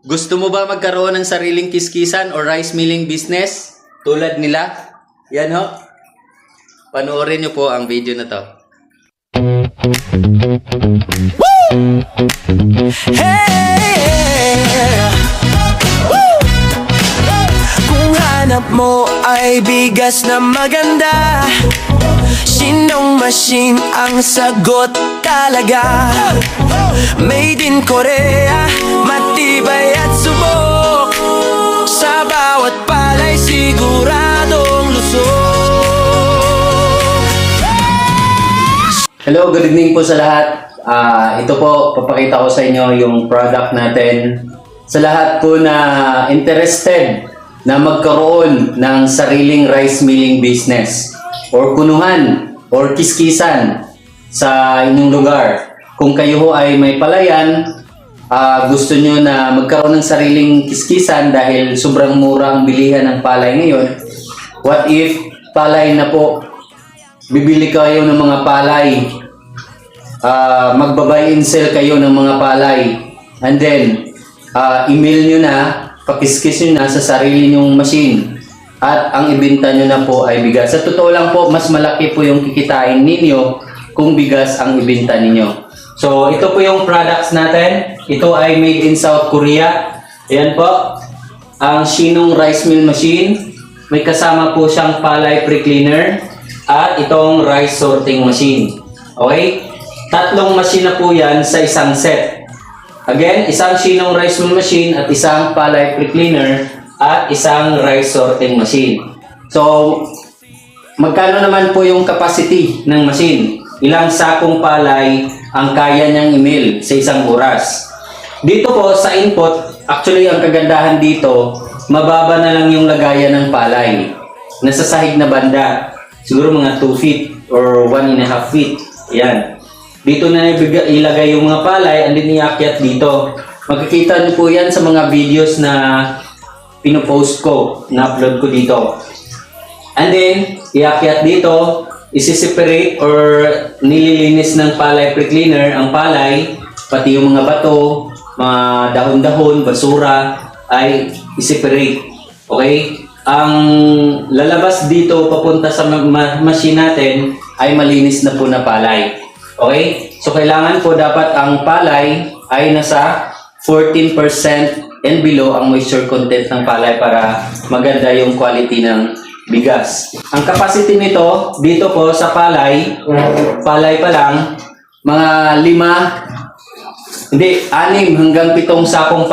Gusto mo ba magkaroon ng sariling kiskisan or rice milling business? Tulad nila? Yan ho. Panoorin niyo po ang video na to. Hey! Woo! Kung hanap mo ay bigas na maganda Sinong machine ang sagot talaga Made in Korea, Hello, good evening po sa lahat. Ah, ito po, papakita ko sa inyo yung product natin. Sa lahat po na interested na magkaroon ng sariling rice milling business or kunuhan or kiskisan sa inyong lugar. Kung kayo ho ay may palayan, ah, gusto nyo na magkaroon ng sariling kiskisan dahil sobrang mura ang bilihan ng palay ngayon, what if palay na po bibili kayo ng mga palay, ah magbabay and sell kayo ng mga palay, and then ah, email nyo na, pakiskis nyo na sa sarili nyong machine, at ang ibenta nyo na po ay bigas. Sa totoo lang po, mas malaki po yung kikitain ninyo kung bigas ang ibenta ninyo. So, ito po yung products natin. Ito ay made in South Korea. Ayan po, ang Shinong Rice Mill Machine. May kasama po siyang palay pre-cleaner at itong rice sorting machine. Okay? Tatlong machine na po yan sa isang set. Again, isang Shinong rice mill machine at isang palay pre-cleaner at isang rice sorting machine. So, magkano naman po yung capacity ng machine? Ilang sakong palay ang kaya niyang email sa isang oras? Dito po sa input, actually ang kagandahan dito, mababa na lang yung lagayan ng palay. Nasa sahig na banda. Siguro mga 2 feet or 1 and a half feet. Yan. Dito na ilagay yung mga palay and then iakyat dito. Makikita niyo po yan sa mga videos na pinopost ko, na-upload ko dito. And then, iakyat dito, isi-separate or nililinis ng palay pre-cleaner ang palay, pati yung mga bato, mga dahon-dahon, basura, ay i-separate. Okay? Ang lalabas dito papunta sa ma- ma- machine natin ay malinis na po na palay. Okay? So, kailangan po dapat ang palay ay nasa 14% and below ang moisture content ng palay para maganda yung quality ng bigas. Ang capacity nito, dito po sa palay, palay pa lang, mga lima, hindi, anim hanggang pitong sakong